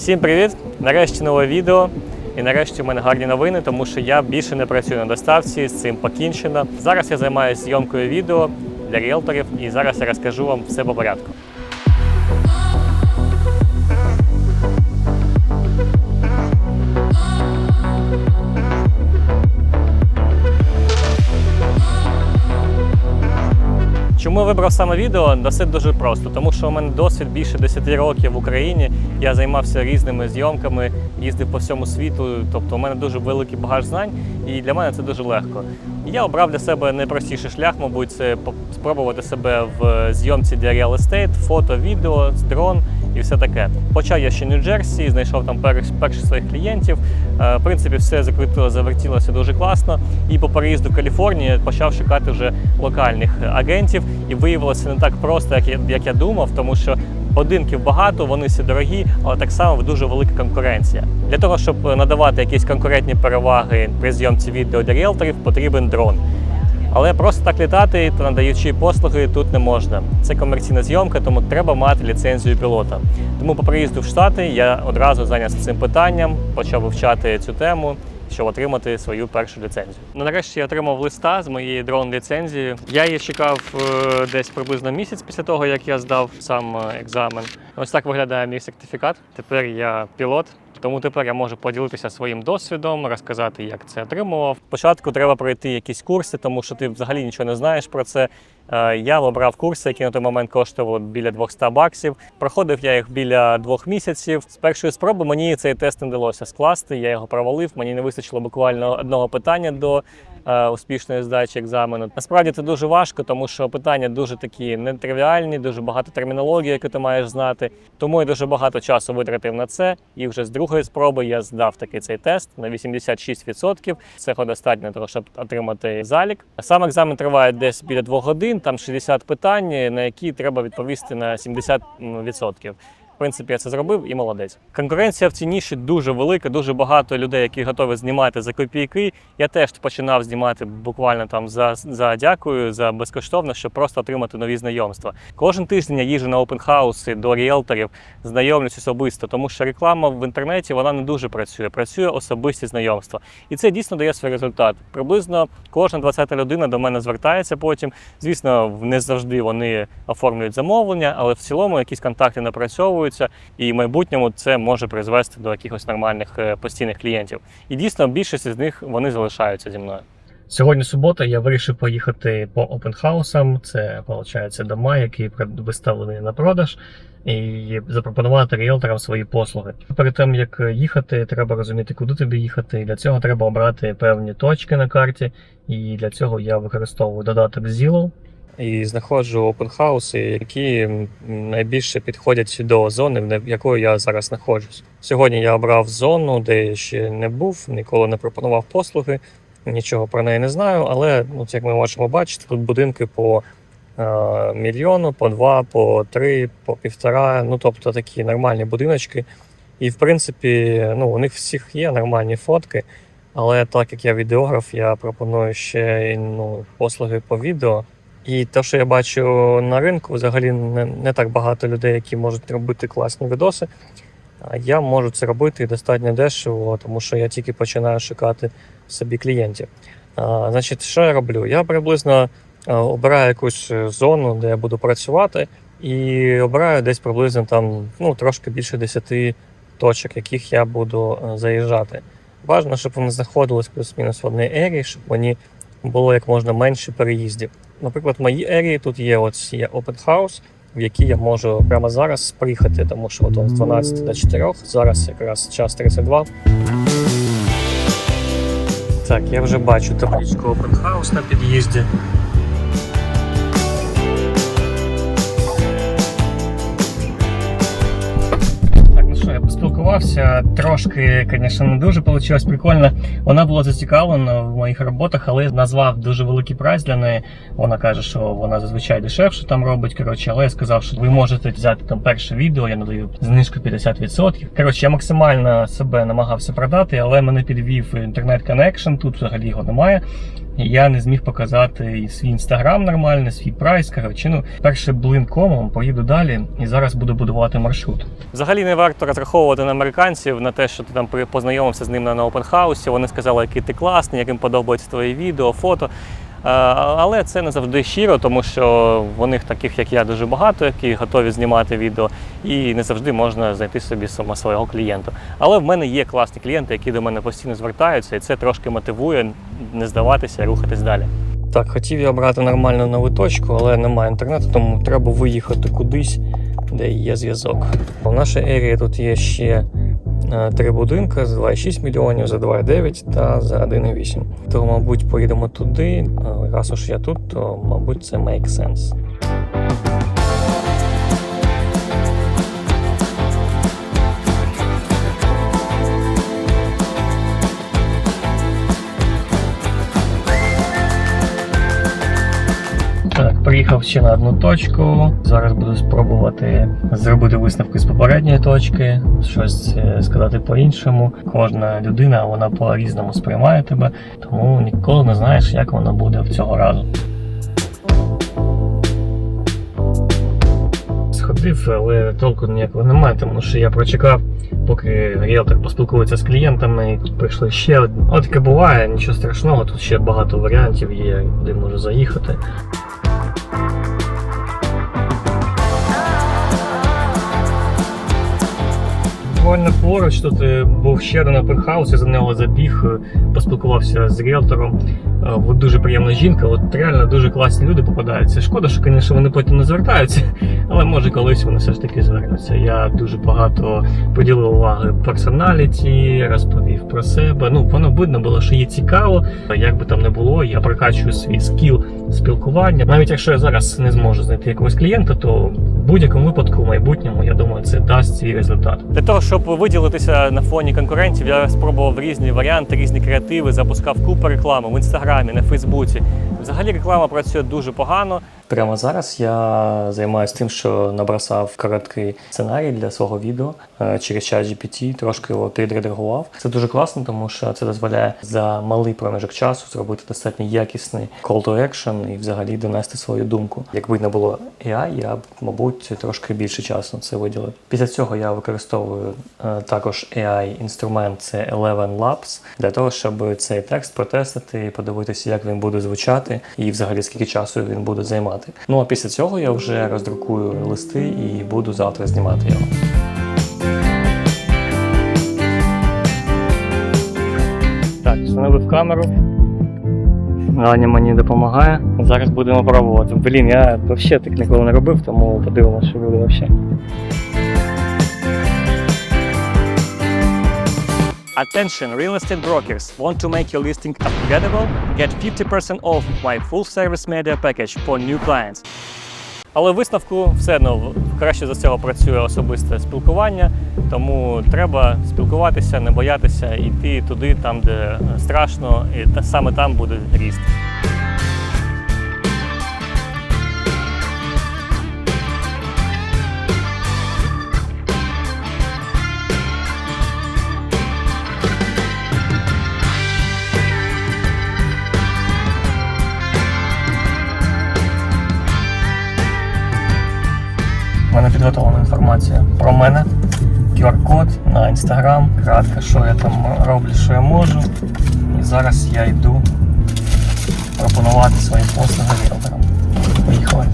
Всім привіт! Нарешті нове відео. І нарешті в мене гарні новини, тому що я більше не працюю на доставці, з цим покінчено. Зараз я займаюся зйомкою відео для ріелторів, і зараз я розкажу вам все по порядку. Чому вибрав саме відео? Досить дуже просто, тому що у мене досвід більше 10 років в Україні. Я займався різними зйомками, їздив по всьому світу. Тобто, у мене дуже великий багаж знань, і для мене це дуже легко. Я обрав для себе найпростіший шлях, мабуть, це спробувати себе в зйомці для Real Estate, фото, відео, дрон і все таке. Почав я ще Нью-Джерсі, знайшов там перших, перших своїх клієнтів. Е, В принципі, все закрутило, завертілося дуже класно. І по переїзду в Каліфорнію почав шукати вже локальних агентів. І виявилося не так просто, як я, як я думав, тому що будинків багато, вони всі дорогі, але так само дуже велика конкуренція. Для того, щоб надавати якісь конкурентні переваги при зйомці відео для ріелторів, потрібен дрон. Але просто так літати та надаючи послуги тут не можна. Це комерційна зйомка, тому треба мати ліцензію пілота. Тому по приїзду в Штати я одразу зайнявся цим питанням, почав вивчати цю тему, щоб отримати свою першу ліцензію. Ну, нарешті я отримав листа з моєю дрон-ліцензією. Я її чекав е, десь приблизно місяць після того, як я здав сам е, екзамен. Ось так виглядає мій сертифікат. Тепер я пілот. Тому тепер я можу поділитися своїм досвідом, розказати, як це отримував. Спочатку треба пройти якісь курси, тому що ти взагалі нічого не знаєш про це. Е, Я обрав курси, які на той момент коштували біля 200 баксів. Проходив я їх біля двох місяців. З першої спроби мені цей тест не вдалося скласти. Я його провалив. Мені не вистачило буквально одного питання до е, успішної здачі екзамену. Насправді це дуже важко, тому що питання дуже такі нетривіальні, дуже багато термінології, яку ти маєш знати. Тому я дуже багато часу витратив на це. І вже з другої спроби я здав такий цей тест на 86%. Цього достатньо того, щоб отримати залік. Сам екзамен триває десь біля двох годин, там 60 питань, на які треба відповісти на 70%. Принципі, я це зробив і молодець. Конкуренція в цій ніші дуже велика, дуже багато людей, які готові знімати за копійки. Я теж починав знімати буквально там за, за дякую, за безкоштовно, щоб просто отримати нові знайомства. Кожен тиждень я їжджу на опенхауси до ріелторів, знайомлюсь особисто, тому що реклама в інтернеті вона не дуже працює. Працює особисті знайомства. І це дійсно дає свій результат. Приблизно кожна 20-та людина до мене звертається потім. Звісно, не завжди вони оформлюють замовлення, але в цілому якісь контакти напрацьовуються, і в майбутньому це може призвести до якихось нормальних е, постійних клієнтів. І дійсно більшість з них вони залишаються зі мною. Сьогодні субота, я вирішив поїхати по опенхаусам. Це виходить дома, які виставлені на продаж, і запропонувати ріелторам свої послуги. Перед тим як їхати, треба розуміти, куди тобі їхати. І для цього треба обрати певні точки на карті. І для цього я використовую додаток Zillow. І знаходжу опенхауси, які найбільше підходять до зони, в якої я зараз знаходжусь. Сьогодні я обрав зону, де я ще не був, ніколи не пропонував послуги, нічого про неї не знаю. Але ну, як ми можемо бачити, тут будинки по е, мільйону, по два, по три, по півтора. Ну тобто такі нормальні будиночки. І в принципі, ну, у них всіх є нормальні фотки. Але так як я відеограф, я пропоную ще ну, послуги по відео. І те, що я бачу на ринку, взагалі не, не так багато людей, які можуть робити класні відоси. Я можу це робити достатньо дешево, тому що я тільки починаю шукати собі клієнтів. А, значить, що я роблю? Я приблизно обираю якусь е, зону, де я буду працювати, і обираю десь приблизно там ну, трошки більше 10 точок, яких я буду е, заїжджати. Важно, щоб вони знаходились плюс-мінус в одній ерії, щоб мені було як можна менше переїздів. Наприклад, в моїй ерії тут є ось є Open House, в який я можу прямо зараз приїхати, тому що от з 12 до 4, зараз якраз час 32. Так, я вже бачу табличку Open House на під'їзді. Що. Трошки, звісно, не дуже вийшло прикольно. Вона була зацікавлена в моїх роботах, але назвав дуже великий прайс для неї. Вона каже, що вона зазвичай дешевше там робить. Коротше, але я сказав, що ви можете взяти там перше відео, я надаю знижку 50%. Коротше, я максимально себе намагався продати, але мене підвів інтернет-коннекшн, тут взагалі його немає. Я не зміг показати і свій інстаграм нормально, свій прайс. Коротше, ну перше блинкомом поїду далі і зараз буду будувати маршрут. Взагалі не варто розраховувати на американців на те, що ти там познайомився з ним на опенхаусі. Вони сказали, який ти класний, яким подобаються твої відео, фото. Е, Але це не завжди щиро, тому що в них таких, як я, дуже багато, які готові знімати відео, і не завжди можна знайти собі саме свого клієнта. Але в мене є класні клієнти, які до мене постійно звертаються, і це трошки мотивує не здаватися рухатись далі. Так, хотів я обрати нормальну нову точку, але немає інтернету, тому треба виїхати кудись, де є зв'язок. У нашій ерії тут є ще три будинки за 2,6 мільйонів, за 2,9 та за 1,8. То, мабуть, поїдемо туди. Раз уж я тут, то мабуть це make sense. Ще на одну точку. Зараз буду спробувати зробити висновки з попередньої точки, щось е, сказати по-іншому. Кожна людина вона по-різному сприймає тебе, тому ніколи не знаєш, як воно буде в цього разу. Сходив, але толку ніякого немає, тому що я прочекав, поки ріелтор поспілкується з клієнтами, прийшли ще одні. От таке буває, нічого страшного, тут ще багато варіантів є, де можу заїхати. you Буквально поруч тут е, був ще один опенхаус, я за нього забіг, е, поспілкувався з ріелтором. Е, От дуже приємна жінка, от реально дуже класні люди попадаються. Шкода, що, звісно, вони потім не звертаються, але може колись вони все ж таки звернуться. Я дуже багато поділив уваги персоналіті, розповів про себе. Ну, воно видно було, що їй цікаво. Як би там не було, я прокачую свій скіл спілкування. Навіть якщо я зараз не зможу знайти якогось клієнта, то в будь-якому випадку в майбутньому я думаю, це дасть свій результат. Для того, щоб виділитися на фоні конкурентів, я спробував різні варіанти, різні креативи, запускав купу реклами в інстаграмі, на Фейсбуці. Взагалі реклама працює дуже погано. Прямо зараз я займаюся тим, що набросав короткий сценарій для свого відео е, через чат GPT, трошки його підредагував. Це дуже класно, тому що це дозволяє за малий проміжок часу зробити достатньо якісний call to action і взагалі донести свою думку. Якби не було AI, я б, мабуть, трошки більше часу це виділив. Після цього я використовую е, також AI інструмент, це Eleven Labs, для того, щоб цей текст протестити подивитися, як він буде звучати, і взагалі скільки часу він буде займати. Ну а після цього я вже роздрукую листи і буду завтра знімати його. Так, встановив камеру. Аня мені допомагає. Зараз будемо пробувати. Блін, я взагалі так ніколи не робив, тому подивимося, що буде взагалі. Attention real estate brokers want to make your listing upgradable? Get 50% off my full service media package for new clients. Але висновку все одно краще за цього працює особисте спілкування, тому треба спілкуватися, не боятися, йти туди, там, де страшно, і саме там буде ріст. Підготовлена інформація про мене, QR-код на інстаграм, кратко, що я там роблю, що я можу. І зараз я йду пропонувати свої послуги ріелторам. Поїхали.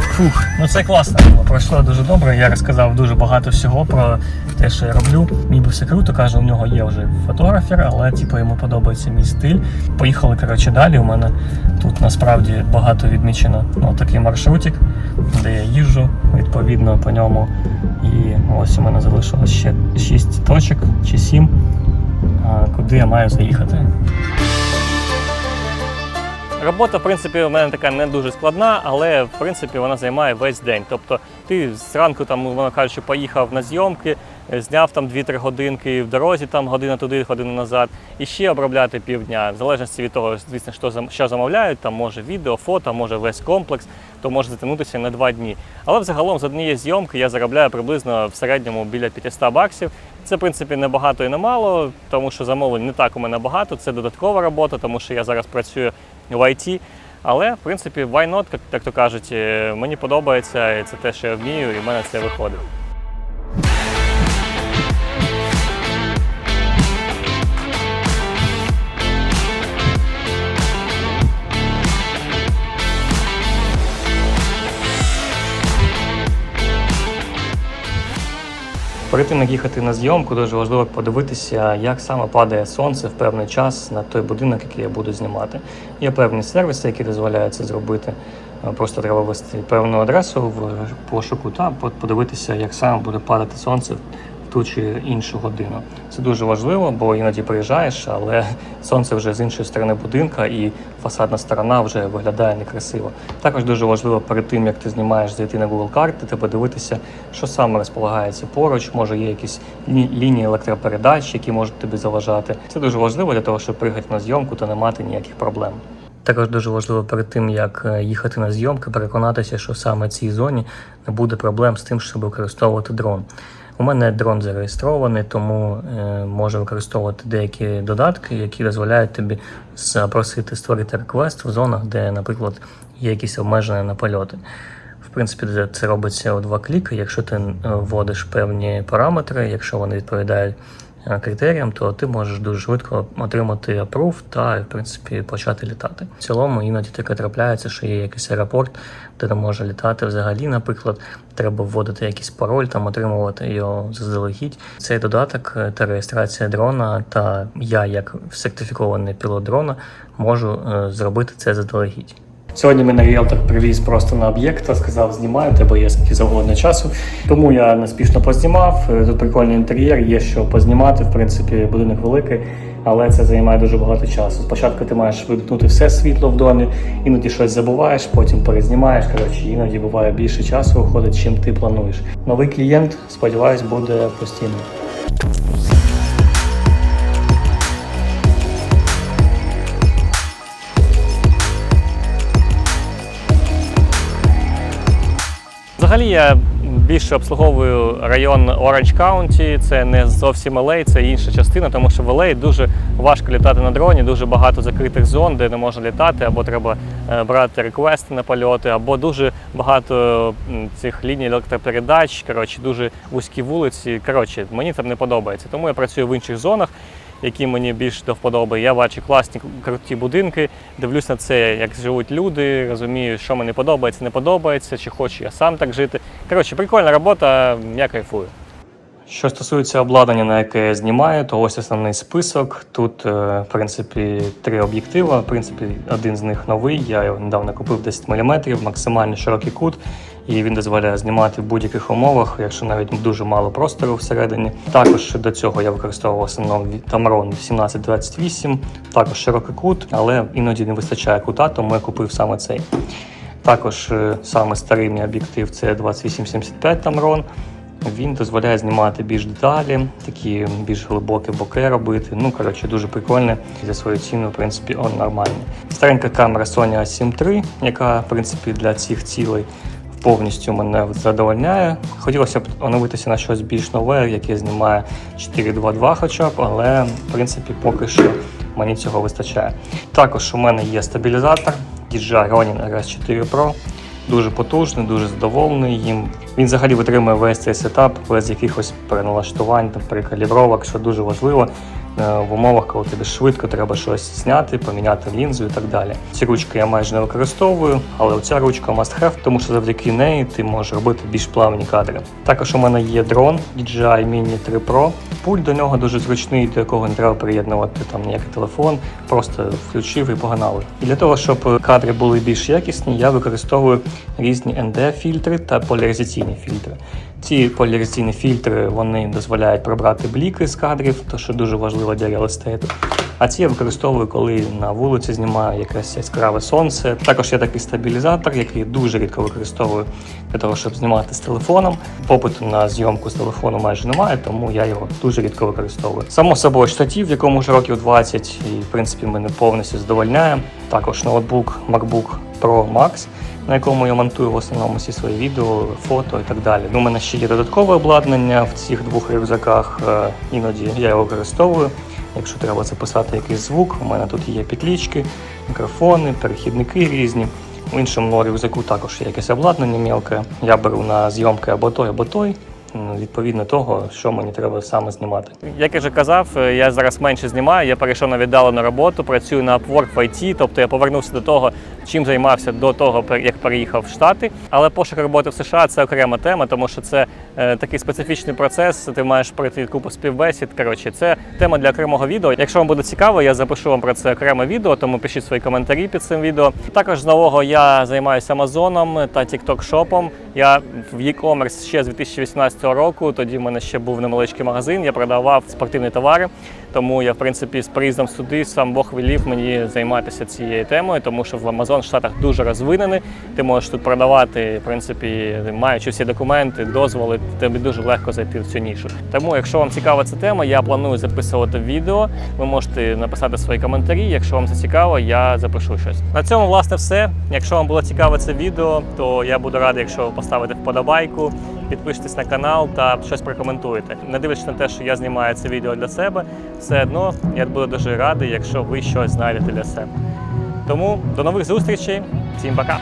Фух, ну це класно було. Пройшло дуже добре. Я розказав дуже багато всього про те, що я роблю. Ніби все круто, каже, у нього є вже фотографер, але типу йому подобається мій стиль. Поїхали коротше далі. У мене тут насправді багато відмічено ну, такий маршрутик, де я їжджу, відповідно по ньому. І ось у мене залишилось ще 6 точок чи 7, куди я маю заїхати. Робота, в принципі, у мене така не дуже складна, але в принципі вона займає весь день. Тобто ти зранку там, воно кажучи, поїхав на зйомки, зняв там 2-3 годинки в дорозі, там година туди, година назад, і ще обробляти півдня. В залежності від того, звісно, що, що замовляють, там може відео, фото, може весь комплекс, то може затягнутися на 2 дні. Але взагалом з однієї зйомки я заробляю приблизно в середньому біля 500 баксів. Це, в принципі, не багато і не мало, тому що замовлень не так у мене багато. Це додаткова робота, тому що я зараз працюю в IT. Але, в принципі, why not, як, як то кажуть, е, мені подобається, і це те, що я вмію, і в мене це виходить. Перед тим, як їхати на зйомку, дуже важливо подивитися, як саме падає сонце в певний час на той будинок, який я буду знімати. Є певні сервіси, які дозволяють це зробити. Е, Просто треба ввести певну адресу в пошуку та подивитися, як саме буде падати сонце ту чи іншу годину. Це дуже важливо, бо іноді приїжджаєш, але сонце вже з іншої сторони будинка і фасадна сторона вже виглядає некрасиво. Також дуже важливо перед тим, як ти знімаєш, зайти на Google карти та подивитися, що саме розполагається поруч. Може є якісь лі- лінії електропередач, які можуть тобі заважати. Це дуже важливо для того, щоб приїхати на зйомку та не мати ніяких проблем. Також дуже важливо перед тим, як е, їхати на зйомки, переконатися, що саме в цій зоні не буде проблем з тим, щоб використовувати дрон. У мене дрон зареєстрований, тому е, можу використовувати деякі додатки, які дозволяють тобі запросити створити реквест в зонах, де, наприклад, є якісь обмеження на польоти. В принципі, це- робиться у два кліки. Якщо ти е, вводиш певні параметри, якщо вони відповідають критеріям, то ти можеш дуже швидко отримати апрув та, в принципі, почати літати. В цілому іноді таке трапляється, що є якийсь аеропорт, де не може літати взагалі, наприклад, треба вводити якийсь пароль, там отримувати його заздалегідь. Цей додаток е, та реєстрація дрона, та я, як сертифікований пілот дрона, можу е, зробити це заздалегідь. Сьогодні мене ріелтор привіз просто на об'єкт та сказав, знімаю, тебе є скільки завгодно часу. Тому я неспішно познімав. Тут прикольний інтер'єр, є що познімати. В принципі, будинок великий, але це займає дуже багато часу. Спочатку ти маєш вимкнути все світло в домі, іноді щось забуваєш, потім перезнімаєш. Коротше, іноді буває більше часу виходить, чим ти плануєш. Новий клієнт, сподіваюсь, буде постійно. Взагалі я більше обслуговую район Orange County. Це не зовсім LA, це інша частина, тому що в LA дуже важко літати на дроні, дуже багато закритих зон, де не можна літати, або треба е, брати реквести на польоти, або дуже багато цих ліній електропередач. Коротше, дуже вузькі вулиці. Коротше, мені це не подобається. Тому я працюю в інших зонах. Які мені більш до вподоби. Я бачу класні круті будинки, дивлюсь на це, як живуть люди, розумію, що мені подобається, не подобається, чи хочу я сам так жити. Коротше, прикольна робота, я кайфую. Що стосується обладнання, на яке я знімаю, то ось основний список. Тут, е, в принципі, три об'єктива. В принципі, один з них новий. Я його недавно купив 10 мм, максимально широкий кут, і він дозволяє знімати в будь-яких умовах, якщо навіть дуже мало простору всередині. Також до цього я використовував в основному Tamron 1728, також широкий кут, але іноді не вистачає кута, тому я купив саме цей. Також е, саме старий мій об'єктив це 2875 Tamron. Він дозволяє знімати більш деталі, такі більш глибокі боки робити. Ну, коротше, дуже прикольне. За свою ціну, в принципі, он нормальний. Старенька камера Sony A7 III, яка, в принципі, для цих цілей повністю мене задовольняє. Хотілося б оновитися на щось більш нове, яке знімає 4.2.2 хоча б, але, в принципі, поки що мені цього вистачає. Також у мене є стабілізатор DJI Ronin RS4 Pro. Дуже потужний, дуже задоволений їм. Він взагалі витримує весь цей сетап без якихось переналаштувань, там, перекалібровок, що дуже важливо в умовах, коли тобі швидко треба щось зняти, поміняти лінзу і так далі. Ці ручки я майже не використовую, але оця ручка must have, тому що завдяки неї ти можеш робити більш плавні кадри. Також у мене є дрон DJI Mini 3 Pro. Пульт до нього дуже зручний, до якого не треба приєднувати там ніякий телефон, просто включив і погнали. І для того, щоб кадри були більш якісні, я використовую різні ND-фільтри та поляризаційні фільтри. Ці поляризаційні фільтри вони дозволяють прибрати бліки з кадрів, то що дуже важливо для реалістейту. А ці я використовую, коли на вулиці знімаю якесь яскраве сонце. Також є такий стабілізатор, який дуже рідко використовую для того, щоб знімати з телефоном. Попиту на зйомку з телефону майже немає, тому я його дуже рідко використовую. Само собою штатів, якому вже років 20, і в принципі мене повністю задовольняє. Також ноутбук MacBook Pro Max. на якому я монтую в основному всі свої відео, фото і так далі. Ну, У мене ще є додаткове обладнання в цих двох рюкзаках. е, Іноді я його використовую. Якщо треба записати якийсь звук, у мене тут є петлічки, мікрофони, перехідники різні. В іншому рюкзаку також є якесь обладнання мілке. Я беру на зйомки або той, або той. Відповідно того, що мені треба саме знімати. Як я вже казав, е, я зараз менше знімаю. Я перейшов на віддалену роботу, працюю на Upwork в IT, тобто я повернувся до того, чим займався до того, як переїхав в Штати. Але пошук роботи в США це окрема тема, тому що це е, такий специфічний процес. Ти маєш пройти купу співбесід. Коротше, це тема для окремого відео. Якщо вам буде цікаво, я запишу вам про це окреме відео, тому пишіть свої коментарі під цим відео. Також з нового я займаюся Амазоном та TikTok шопом. Я в e-commerce ще з 2018 року. Тоді в мене ще був невеличкий магазин. Я продавав спортивні товари. Тому я, в принципі, з приїздом сюди сам Бог велів мені займатися цією темою, тому що в Амазон Штатах дуже розвинений. Ти можеш тут продавати, в принципі, маючи всі документи, дозволи, тобі дуже легко зайти в цю нішу. Тому, якщо вам цікава ця тема, я планую записувати відео. Ви можете написати свої коментарі. Якщо вам це цікаво, я запишу щось. На цьому, власне, все. Якщо вам було цікаве це відео, то я буду радий, якщо ви поставите вподобайку, підпишитесь на канал та щось прокоментуєте. Не дивлячись на те, що я знімаю це відео для себе, все одно я буду дуже радий, якщо ви щось знайдете для себе. Тому до нових зустрічей, всім пока!